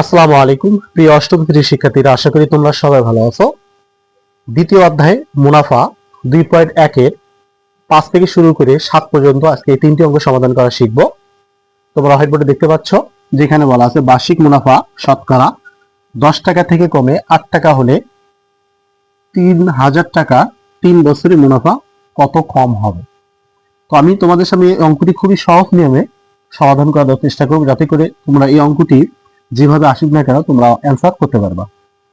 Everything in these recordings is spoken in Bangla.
আসসালামু আলাইকুম, প্রিয় অষ্টম শ্রেণির শিক্ষার্থীরা, আশা করি তোমরা সবাই ভালো আছো। দ্বিতীয় অধ্যায় মুনাফা দুই পয়েন্ট একের পাঁচ থেকে শুরু করে সাত পর্যন্ত আজকে এই তিনটি অঙ্ক সমাধান করা শিখব। তোমরা হোয়াইটবোর্ডে দেখতে পাচ্ছ, যেখানে বলা আছে বার্ষিক মুনাফা শতকরা দশ টাকা থেকে কমে আট টাকা হলে তিন হাজার টাকা তিন বছরের মুনাফা কত কম হবে? তো আমি তোমাদের সামনে এই অঙ্কটি খুবই সহজ নিয়মে সমাধান করার চেষ্টা করব, যাতে করে তোমরা এই অঙ্কটি যেভাবে আসুক না কেন, তোমরা অ্যান্সার করতে পারবা।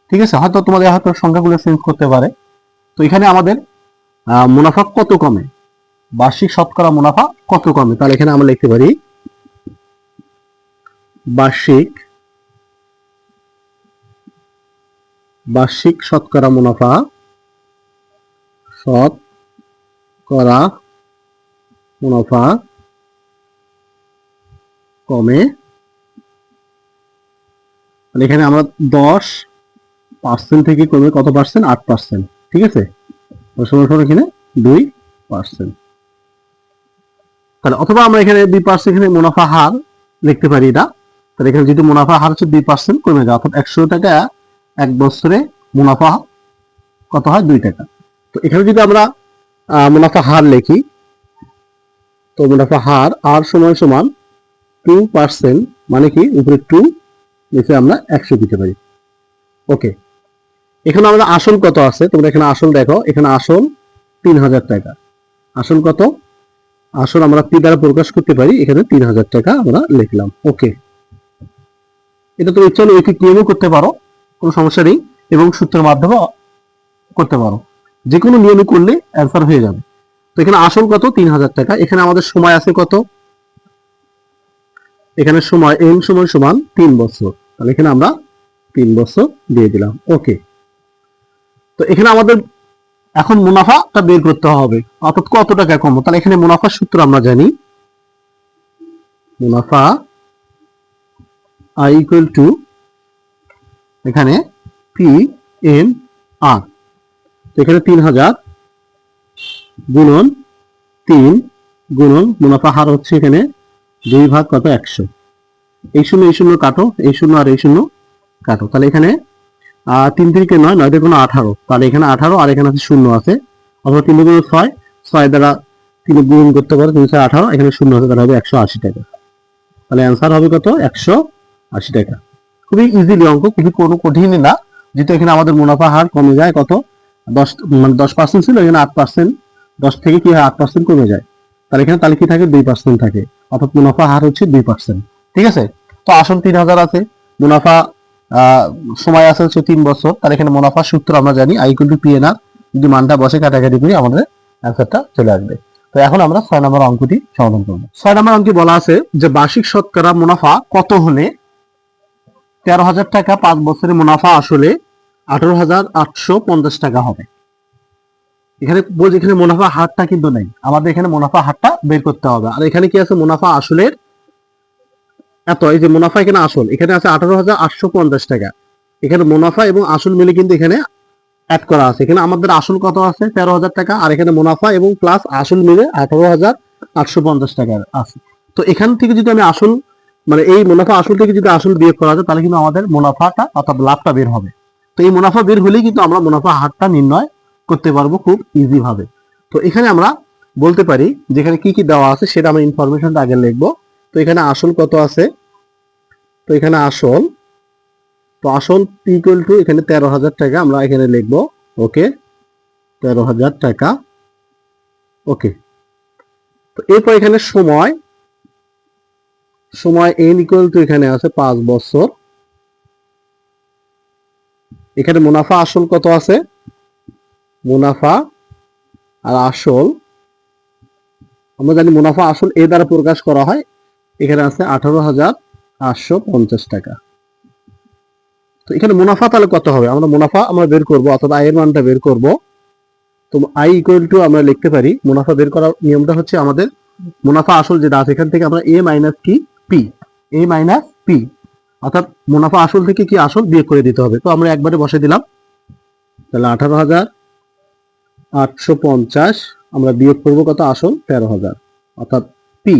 ঠিক আছে? হয়তো তোমাদের হয়তো সংখ্যাগুলো চেঞ্জ করতে পারে। তো এখানে আমাদের মুনাফা কত কমে? বার্ষিক শতকরা মুনাফা কত কমে? তাহলে এখানে আমরা লিখতে পারি, বার্ষিক বার্ষিক শতকরা মুনাফা শতকরা মুনাফা কমে তাহলে এখানে আমরা দশ পার্সেন্ট থেকে কমে কত পার্সেন্ট আট পার্সেন্ট ঠিক আছে? সমান সমান এখানে দুই পার্সেন্ট তাহলে অথবা আমরা এখানে দুই পার্সেন্ট এখানে মুনাফা হার লিখতে পারি এটা। তাহলে এখানে যদি মুনাফা হার হচ্ছে দুই পার্সেন্ট কমে যায় অর্থাৎ একশো টাকা এক বছরে মুনাফা কত হয়? দুই টাকা। তো এখানে যদি আমরা মুনাফা হার লিখি, তো মুনাফা হার আর সমান সমান টু পার্সেন্ট মানে কি? উপরে টু নিচে আমরা একশো দিতে পারি। ওকে। এখানে আমাদের আসল কত আছে? তোমরা এখানে আসল দেখো, এখানে আসল তিন হাজার টাকা। আসল কত? আসল আমরা পি দ্বারা প্রকাশ করতে পারি, এখানে তিন হাজার টাকা আমরা লিখলাম। ওকে। এটা তুমি ইচ্ছা হলে ঐকিক নিয়মও করতে পারো? কোনো সমস্যা নেই। এবং সূত্রের মাধ্যমে করতে পারো। যে কোনো নিয়মে করলে অ্যান্সার হয়ে যাবে। তো এখানে আসল কত? তিন হাজার টাকা। এখানে আমাদের সময় আছে কত? এখানে সময় এন সময় সমান তিন বছর। তাহলে এখানে আমরা তিন বছর দিয়ে দিলাম। ওকে তো এখানে আমাদের এখন মুনাফাটা বের করতে হবে। অর্থাৎ কত টাকা কম? তাহলে এখানে মুনাফার সূত্র আমরা জানি। মুনাফা আই ইকুয়াল টু এখানে পি এন আর এখানে তিন হাজার গুণন তিন গুণন মুনাফা হার হচ্ছে এখানে দুই ভাগ কত? একশো। এই শূন্য এই শূন্য কাটো, এই শূন্য আর এই শূন্য কাটো। তাহলে এখানে তিন তিনকে নয় নয় কোনো আঠারো। তাহলে এখানে আঠারো আর এখানে আছে শূন্য আছে। অথবা তিন দুগুণ ছয় ছয় দ্বারা তিনি গুণ করতে পারে, তিন ছয় আঠারো, এখানে শূন্য আছে, তাহলে হবে একশো আশি টাকা। তাহলে অ্যান্সার হবে কত? একশো আশি টাকা। খুবই ইজিলি অঙ্ক খুবই কোনো কঠিন না। যেহেতু এখানে আমাদের মুনাফা হার কমে যায়, কত? দশ মানে দশ পার্সেন্ট ছিল, এখানে আট পার্সেন্ট দশ থেকে কি হয়? আট পার্সেন্ট কমে যায়। তাহলে এখানে তাহলে কি থাকে? দুই পার্সেন্ট থাকে। অর্থাৎ মুনাফা হার হচ্ছে দুই পার্সেন্ট ঠিক আছে? তো আসল তিন হাজার আছে, মুনাফা সময় আছে হচ্ছে তিন বছর। তার এখানে মুনাফার সূত্র আমরা জানি I equal to P N R যদি মানটা বসে কাটাকাটি করি, আমাদের অ্যান্সারটা চলে আসবে। তো এখন আমরা ছয় নম্বর অঙ্কটি সমাধান করব। ছয় নম্বর অঙ্কে বলা আছে যে বার্ষিক শতকরা মুনাফা কত হলে তেরো হাজার টাকা পাঁচ বছরের মুনাফা আসলে আঠারো হাজার আটশো পঞ্চাশ টাকা হবে। এখানে বলছি, এখানে মুনাফা হারটা কিন্তু নেই। আমাদের এখানে মুনাফা হারটা বের করতে হবে। আর এখানে কি আছে? মুনাফা আসলের এত, এই যে মুনাফা এখানে আসল। এখানে আছে আঠারো হাজার আটশো পঞ্চাশ টাকা। এখানে মুনাফা এবং আসল মিলে কিন্তু এখানে অ্যাড করা আছে। এখানে আমাদের আসল কত আছে? তেরো হাজার টাকা। আর এখানে মুনাফা এবং প্লাস আসল মিলে আঠারো হাজার আটশো পঞ্চাশ টাকা আছে। তো এখান থেকে যদি আমি আসল মানে এই মুনাফা আসল থেকে যদি আসল বিয়োগ করা যায়, তাহলে কিন্তু আমাদের মুনাফাটা, অর্থাৎ লাভটা বের হবে। তো এই মুনাফা বের হলেই কিন্তু আমরা মুনাফা হারটা নির্ণয় করতে পারব খুব ইজি ভাবে। তো এখানে আমরা বলতে পারি যেখানে কি কি দেওয়া আছে সেটা আমরা ইনফরমেশনটা আগে লিখব। তো এখানে আসল কত আছে? তো এখানে আসল, তো আসল ইকুয়াল টু এখানে তেরো হাজার টাকা আমরা এখানে লিখব। ওকে তেরো হাজার টাকা। ওকে তো এরপর এখানে সময় সময় এন ইকুয়াল টু এখানে আছে পাঁচ বছর। এখানে মুনাফা আসল কত আছে? মুনাফা আর আসল। আমরা জানি মুনাফা আসল এ দ্বারা প্রকাশ করা হয়। এখানে আছে আঠারো হাজার আটশো পঞ্চাশ টাকা। তো এখানে মুনাফা তাহলে কত হবে? আমরা মুনাফা আমরা বের করব, অর্থাৎ আয়ের মানটা বের করব। তো আই ইকুয়াল টু আমরা লিখতে পারি, মুনাফা বের করার নিয়মটা হচ্ছে আমাদের মুনাফা আসল যেটা আছে, এখান থেকে আমরা এ মাইনাস কি? পি। A minus P. অর্থাৎ মুনাফা আসল থেকে কি আসল বিয়োগ করে দিতে হবে। তো আমরা একবারে বসে দিলাম। তাহলে আঠারো হাজার আটশো পঞ্চাশ, আমরা বিয়োগ করব কত? আসল তেরো হাজার, অর্থাৎ পি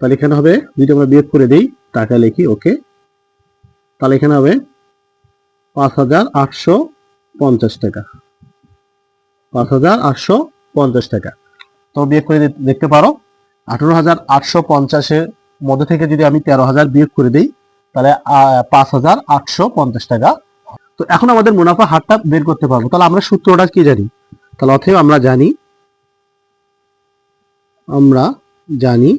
তাহলে এখানে হবে, যদি আমরা বিয়োগ করে দিই টাকা লিখি, ওকে। তাহলে এখানে হবে পাঁচ হাজার আটশো পঞ্চাশ টাকা। পাঁচ হাজার আটশো পঞ্চাশ টাকা। তো বিয়োগ করে দেখতে পারো, আঠারো হাজার আটশো পঞ্চাশের মধ্যে থেকে যদি আমি তেরো হাজার বিয়োগ করে দিই, তাহলে পাঁচ হাজার আটশো পঞ্চাশ টাকা তো এখন আমাদের মুনাফা হারটা বের করতে পারব। তাহলে আমরা সূত্রটা কি জানি? তাহলে অথবা আমরা জানি আমরা জানি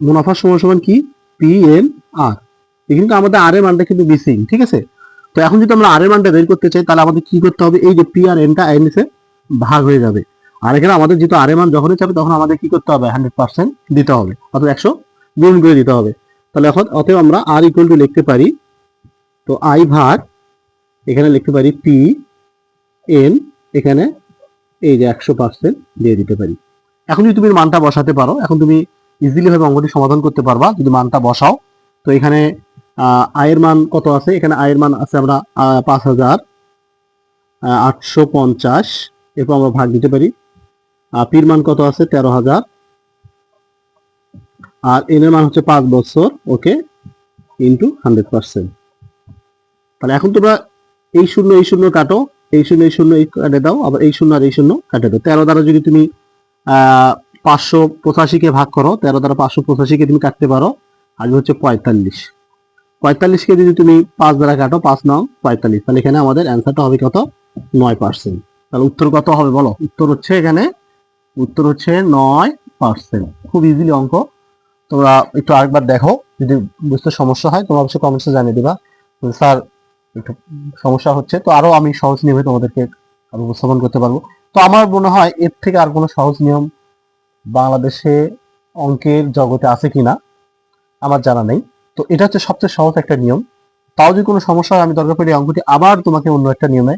মুনাফা সমান সমান কি? পি এন আর কিন্তু আমাদের আর এর মানটা কিন্তু মিসিং ঠিক আছে? তো এখন যদি আমরা আর এর মানটা বের করতে চাই, তাহলে আমাদের কি করতে হবে? এই যে পি আর এনটা এন এসে ভাগ হয়ে যাবে। আর এখানে আমাদের যেহেতু আর এর মান যখনই চাবে তখন আমাদের কি করতে হবে? হান্ড্রেড পার্সেন্ট দিতে হবে। অর্থাৎ একশো গুণ করে দিতে হবে। তাহলে এখন অতএব আমরা আর ইকুয়াল টু লিখতে পারি তো আই ভাগ এখানে লিখতে পারি পি এন এখানে এই যে একশো পার্সেন্ট দিয়ে দিতে পারি। এখন যদি তুমি মানটা বসাতে পারো, এখন তুমি ইজিলি ভাবে অঙ্কটি সমাধান করতে পারবা, যদি মানটা বসাও। তো এখানে আয়ের মান কত আছে? এখানে আয়ের মান আছে আমরা পাঁচ হাজার আটশো পঞ্চাশ, এরপর আমরা ভাগ দিতে পারি। পির মান কত আছে? তেরো হাজার। আর এন এর মান হচ্ছে পাঁচ বছর ওকে ইন্টু হান্ড্রেড পার্সেন্ট তাহলে এখন তোমরা এই শূন্য এই শূন্য কাটো, এই শূন্য এই শূন্য, এই কাটে দাও, আবার এই শূন্য আর এই শূন্য কাটে দাও। তেরো দ্বারা যদি তুমি পাঁচশো পঁচাশিকে ভাগ করো, তেরো দ্বারা পাঁচশো পঁচাশিকে তুমি কাটতে পারো আজ হচ্ছে পঁয়তাল্লিশ। পঁয়তাল্লিশকে যদি তুমি পাঁচ দ্বারা কাটো, পাঁচ নাও পঁয়তাল্লিশ, তাহলে এখানে আমাদের অ্যান্সারটা হবে কত? নয় পার্সেন্ট তাহলে উত্তর কত হবে বলো? উত্তর হচ্ছে এখানে, উত্তর হচ্ছে নয় পার্সেন্ট খুব ইজিলি অঙ্ক। তোমরা একটু আরেকবার দেখো, যদি বুঝতে সমস্যা হয়, তোমরা অবশ্যই কমেন্টসে জানিয়ে দিবা। স্যার একটু সমস্যা হচ্ছে। তো আরও আমি সহজ নিয়মে তোমাদেরকে আমি উপস্থাপন করতে পারব। তো আমার মনে হয় এর থেকে আর কোনো সহজ নিয়ম বাংলাদেশে অঙ্কের জগতে আছে কিনা, আমার জানা নেই। তো এটা হচ্ছে সবচেয়ে সহজ একটা নিয়ম। তাও যদি কোনো সমস্যা হয়, আমি দরকার পড়ে অঙ্কটি আবার তোমাকে অন্য একটা নিয়মে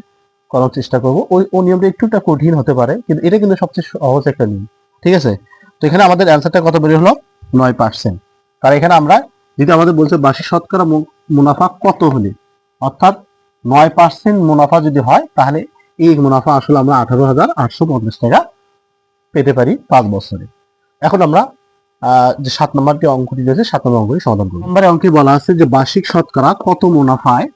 করার চেষ্টা করব। ওই, ও নিয়মটা একটুটা কঠিন হতে পারে, কিন্তু এটা কিন্তু সবচেয়ে সহজ একটা নিয়ম। ঠিক আছে? তো এখানে আমাদের অ্যান্সারটা কত বের হলো? নয় পার্সেন্ট কারণ এখানে আমরা যদি আমাদের বলছে বার্ষিক শতকরা মুনাফা কত হলে? অর্থাৎ নয় পার্সেন্ট মুনাফা যদি হয়, তাহলে এই মুনাফা আসলে আমরা আঠারো হাজার আটশো পঞ্চাশ টাকা পেতে পারি পাঁচ বছরে। এখন আমরা যে সাত নম্বর যে অঙ্কটি রয়েছে, সাত নম্বর অঙ্কটি সমাধান করব। নম্বরে অঙ্কে বলা আছে যে বার্ষিক শতকরা কত মুনাফায়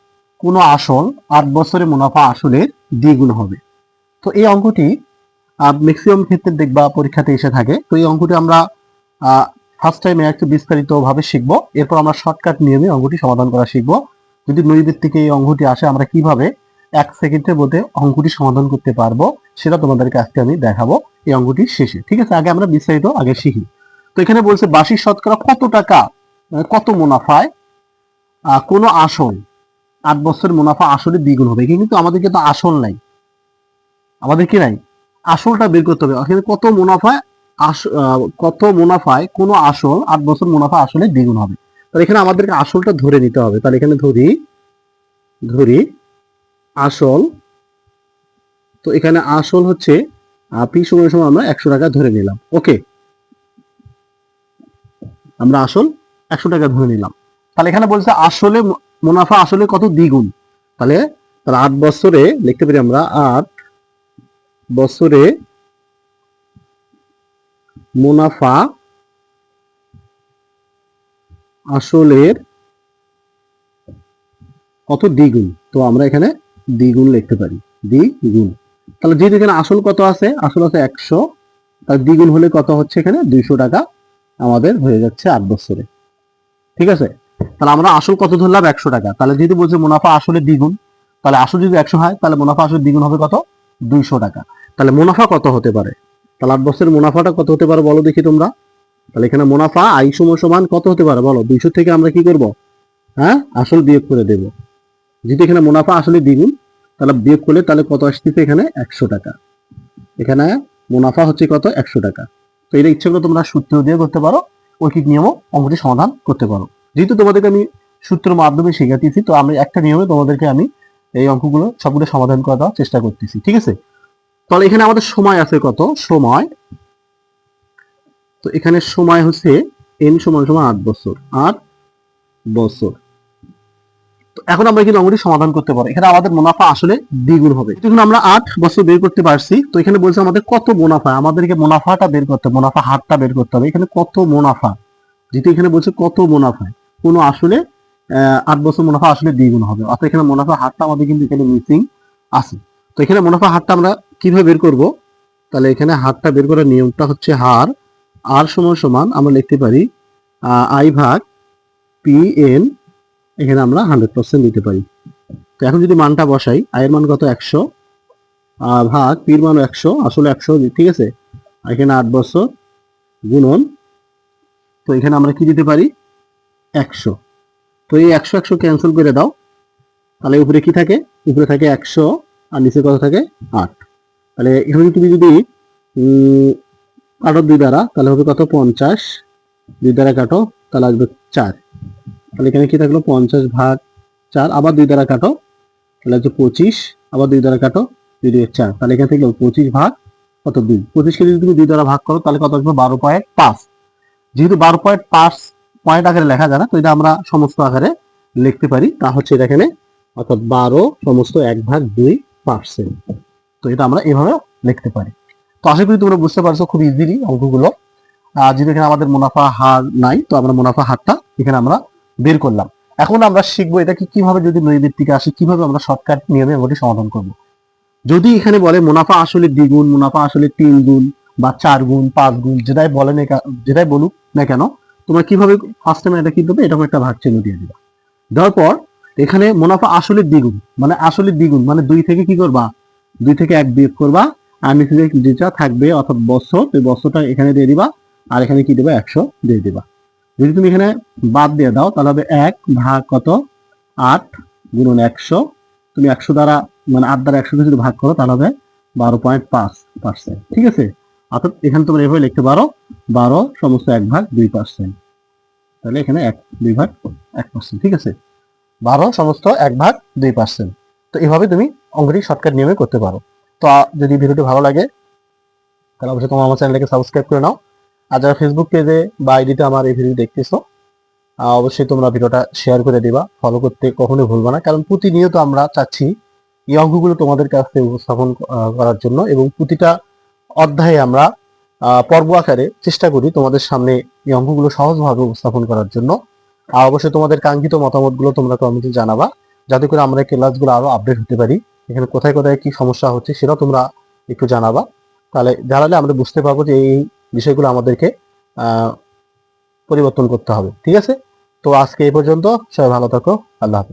কোনো আসল আট বছরে মুনাফা আসলের দ্বিগুণ হবে। তো এই অঙ্কটি ম্যাক্সিমাম ক্ষেত্রে দেখবা পরীক্ষাতে এসে থাকে। তো এই অঙ্কটি আমরা ফার্স্ট টাইমে একটু বিস্তারিত ভাবে শিখব। এরপর আমরা শর্টকাট নিয়মে অঙ্কটি সমাধান করা শিখব। যদি নৈবেত্তিকে এই অঙ্কটি আসে, আমরা কীভাবে এক সেকেন্ডের মধ্যে অঙ্কটি সমাধান করতে পারব, সেটা তোমাদেরকে আজকে আমি দেখাবো এই অঙ্কটি শেষে, ঠিক আছে? আগে আমরা বিস্তারিত আগে শিখি। তো এখানে বলছে, বার্ষিক শতকরা কত টাকা মানে কত মুনাফায় কোনো আসল আট বছরের মুনাফা আসলে দ্বিগুণ হবে? কিন্তু আমাদের কিন্তু আসল নাই। আমাদের কি নাই? আসলটা বের করতে হবে। এখানে কত মুনাফায় কত মুনাফায় কোনো আসল আট বছর মুনাফা আসলে দ্বিগুণ হবে? তাহলে এখানে আমাদেরকে আসলটা ধরে নিতে হবে। তাহলে এখানে ধরি ধরি আসল। তো এখানে আসল হচ্ছে পি সময় সময় আমরা একশো টাকা ধরে নিলাম। ওকে আমরা আসল একশো টাকা ধরে নিলাম। তাহলে এখানে বলছে আসলে মুনাফা আসলে কত দ্বিগুণ? তাহলে তাহলে আট বছরে লিখতে পারি আমরা আট বছরে মুনাফা আসলের কত দ্বিগুণ? তো আমরা এখানে দ্বিগুণ লিখতে পারি। দ্বিগুণ। তাহলে যেহেতু এখানে আসল কত আছে, আসল আছে একশো তার দ্বিগুণ হলে কত হচ্ছে এখানে? দুইশো টাকা আমাদের হয়ে যাচ্ছে আট বছরে। ঠিক আছে? তাহলে আমরা আসল কত ধরলাম? একশো টাকা। তাহলে যেহেতু বলছে মুনাফা আসলে দ্বিগুণ, তাহলে আসল যদি একশো হয়, তাহলে মুনাফা আসলে দ্বিগুণ হবে কত? দুইশো টাকা। তাহলে মুনাফা কত হতে পারে? তাহলে আট বছরের মুনাফাটা কত হতে পারে বলো দেখি তোমরা। তাহলে এখানে মুনাফা, আই সমান সমান কত হতে পারে বলো? দুইশো থেকে আমরা কি করব? হ্যাঁ? আসল বিয়োগ করে দেব। যেহেতু এখানে মুনাফা আসলে দ্বিগুণ, তাহলে বিয়োগ করলে তাহলে কত আসতেছে এখানে? একশো টাকা। এখানে মুনাফা হচ্ছে কত? একশো টাকা। তো এটা ইচ্ছে করে তোমরা সূত্র দিয়ে করতে পারো, ঐকিক নিয়মও অঙ্কটি সমাধান করতে পারো। যেহেতু তোমাদেরকে আমি সূত্র মাধ্যমে শেখাতেছি, তো আমি একটা নিয়মে তোমাদেরকে আমি এই অঙ্কগুলো সবগুলো সমাধান করে দেওয়ার চেষ্টা করতেছি, ঠিক আছে? তাহলে এখানে আমাদের সময় আছে কত? সময় তো এখানে সময় হচ্ছে এন সমান সমান আট বছর আট বছর। তো এখন আমরা কিন্তু অঙ্কটি সমাধান করতে পারো এখানে আমাদের মুনাফা আসলে দ্বিগুণ হবে। দেখুন আমরা আট বছর বের করতে পারছি। তো এখানে বলছে আমাদের কত মুনাফা? আমাদেরকে মুনাফাটা বের করতে মুনাফা হারটা বের করতে হবে। এখানে কত মুনাফা? যেহেতু এখানে বলছে কত মুনাফা? কোনো আসলে আট বছর মুনাফা আসলে দ্বিগুণ হবে। অর্থাৎ এখানে মুনাফা হারটা আমাদের কিন্তু এখানে মিসিং আছে। তো এখানে মুনাফা হারটা আমরা কীভাবে বের করব? তাহলে এখানে হারটা বের করার নিয়মটা হচ্ছে হার। আর সমান সমান আমরা লিখতে পারি আই ভাগ পি এন এখানে আমরা হান্ড্রেড পার্সেন্ট দিতে পারি। তো এখন যদি মানটা বসাই আয়ের মান কত? একশো। ভাগ পির মান একশো, আসলে একশো, ঠিক আছে? এখানে আট বছর গুণন, তো এখানে আমরা কি দিতে পারি? একশো। তো এই একশো একশো ক্যান্সেল করে দাও। তাহলে উপরে কি থাকে? উপরে থাকে একশো, আর নিচে কত থাকে? আট। তাহলে এখানে তুমি যদি কাটো দুই দ্বারা, তাহলে হবে কত? পঞ্চাশ। দুই দ্বারা কাটো, তাহলে আসবে চার। তাহলে এখানে কি থাকল? পঞ্চাশ ভাগ চার, আবার দুই দ্বারা কাটো, তাহলে হচ্ছে পঁচিশ, আবার দুই দ্বারা কাটো, দুই দুই চার। তাহলে এখানে থেকে পঁচিশ ভাগ কত? দুই। পঁচিশকে যদি তুমি দুই দ্বারা ভাগ করো, তাহলে কত আসবে? বারো পয়েন্ট পাঁচ। যেহেতু বারো পয়েন্ট পাঁচ পয়েন্ট আকারে লেখা যায় না, তো এটা আমরা সমস্ত আকারে লিখতে পারি। তা হচ্ছে এটা এখানে, অর্থাৎ বারো সমস্ত এক ভাগ দুই পার্সেন্ট। তো এটা আমরা এভাবে লিখতে পারি। তো আশা করি তোমরা বুঝতে পারছ খুব ইজিলি অঙ্কগুলো। যেহেতু এখানে আমাদের মুনাফা হার নাই, তো আমরা মুনাফা হারটা এখানে আমরা বের করলাম। এখন আমরা শিখব এটাকে কীভাবে যদি নৈমিত্তিকে আসে, কীভাবে আমরা শর্টকাট নিয়মে ওটি সমাধান করব। যদি এখানে বলে মুনাফা আসলে দ্বিগুণ, মুনাফা আসলে তিন গুণ বা চার গুণ পাঁচ গুণ যেটাই বলেন যেটাই বলুক না কেন, তোমরা কীভাবে ফার্স্ট টাইম এটা কি দেবে এরকম একটা ভাগ চিহ্ন দিয়ে দিবা। দেওয়ার পর এখানে মুনাফা আসলে দ্বিগুণ মানে আসলে দ্বিগুণ মানে দুই থেকে কি করবা? দুই থেকে এক বিয়োগ করবা আর নিচে যে যেটা থাকবে অর্থাৎ বছর ওই বছরটা এখানে দিয়ে দিবা, আর এখানে কি দেবা? একশো দিয়ে দিবা। যদি তুমি এখানে বাদ দিয়ে দাও, তাহলে হবে এক ভাগ কত? আট গুণন একশো। তুমি একশো দ্বারা মানে আট দ্বারা একশো যদি ভাগ করো, তাহলে হবে বারো পয়েন্ট পাঁচ পার্সেন্ট ঠিক আছে? অর্থাৎ এখানে তোমরা এভাবে লিখতে পারো, বারো সমস্ত এক ভাগ দুই পার্সেন্ট তাহলে এখানে এক, দুই ভাগ এক পার্সেন্ট ঠিক আছে? বারো সমস্ত এক ভাগ দুই পার্সেন্ট তো এভাবে তুমি অঙ্কটি শর্টকাট নিয়মে করতে পারো। তো যদি ভিডিওটি ভালো লাগে, তাহলে অবশ্যই তোমার আমার চ্যানেলটাকে সাবস্ক্রাইব করে নাও। আর যারা ফেসবুক পেজে বা আইডিতে আমার এই ভিডিও দেখতেছো অবশ্যই তোমরা ভিডিওটা শেয়ার করে দিবা। ফলো করতে কখনোই ভুলবা না। কারণ প্রতিনিয়ত আমরা চাচ্ছি এই অঙ্কগুলো তোমাদের কাছে উপস্থাপন করার জন্য এবং প্রতিটা অধ্যায়ে আমরা পর্ব আকারে চেষ্টা করি তোমাদের সামনে এই অঙ্কগুলো সহজভাবে উপস্থাপন করার জন্য। আর অবশ্যই তোমাদের কাঙ্ক্ষিত মতামতগুলো তোমরা কমেন্টে জানাবা। যাতে করে আমরা ক্লাসগুলো আরও আপডেট হতে পারি। এখানে কোথায় কোথায় কি সমস্যা হচ্ছে সেটাও তোমরা একটু জানাবা। তাহলে জানালে আমরা বুঝতে পারব যে এই বিষয়গুলো আমাদেরকে পরিবর্তন করতে হবে। ঠিক আছে? তো আজকে এই পর্যন্ত, সবাই ভালো থাকো, আল্লাহ হাফিজ।